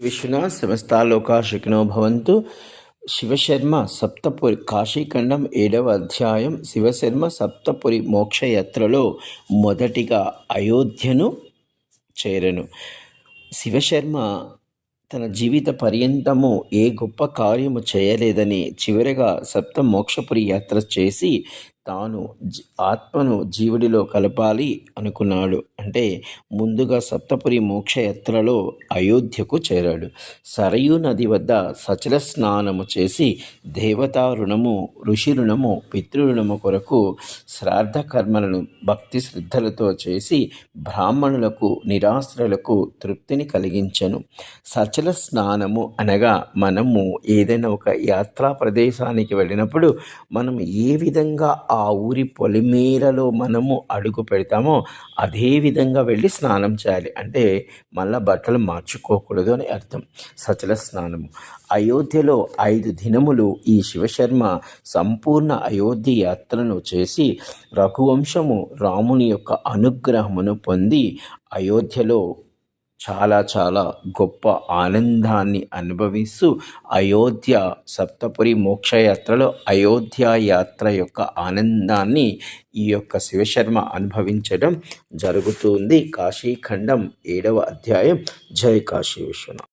విశ్వనాథ్ సమస్తాలోకా శిఖనో భవంతు. శివశర్మ సప్తపురి కాశీఖండం ఏడవ అధ్యాయం శివశర్మ సప్తపురి మోక్షయాత్రలో మొదటిగా అయోధ్యను చేరను. శివశర్మ తన జీవిత పర్యంతము ఏ గొప్ప కార్యము చేయలేదని చివరిగా సప్త మోక్షపురి యాత్ర చేసి తాను ఆత్మను జీవుడిలో కలపాలి అనుకున్నాడు. అంటే ముందుగా సప్తపురి మోక్షయాత్రలో అయోధ్యకు చేరాడు. సరయూ నది వద్ద సచల స్నానము చేసి దేవతా రుణము ఋషి రుణము పితృరుణము కొరకు శ్రాద్ధ కర్మలను భక్తి శ్రద్ధలతో చేసి బ్రాహ్మణులకు నిరాశ్రులకు తృప్తిని కలిగించను. సచల స్నానము అనగా మనము ఏదైనా ఒక యాత్రా ప్రదేశానికి వెళ్ళినప్పుడు మనం ఏ విధంగా ఆ ఊరి పొలిమేరలో మనము అడుగు పెడతామో అదే విధంగా వెళ్ళి స్నానం చేయాలి. అంటే మళ్ళా బట్టలు మార్చుకోకూడదు అని అర్థం. సచల స్నానము. అయోధ్యలో ఐదు దినములు ఈ శివశర్మ సంపూర్ణ అయోధ్య యాత్రను చేసి రఘువంశము రాముని యొక్క అనుగ్రహమును పొంది అయోధ్యలో చాలా చాలా గొప్ప ఆనందాన్ని అనుభవిస్తూ అయోధ్య సప్తపురి మోక్షయాత్రలో అయోధ్య యాత్ర యొక్క ఆనందాన్ని ఈ యొక్క శివశర్మ అనుభవించడం జరుగుతుంది. కాశీఖండం ఏడవ అధ్యాయం. జై కాశీ విశ్వనాథ్.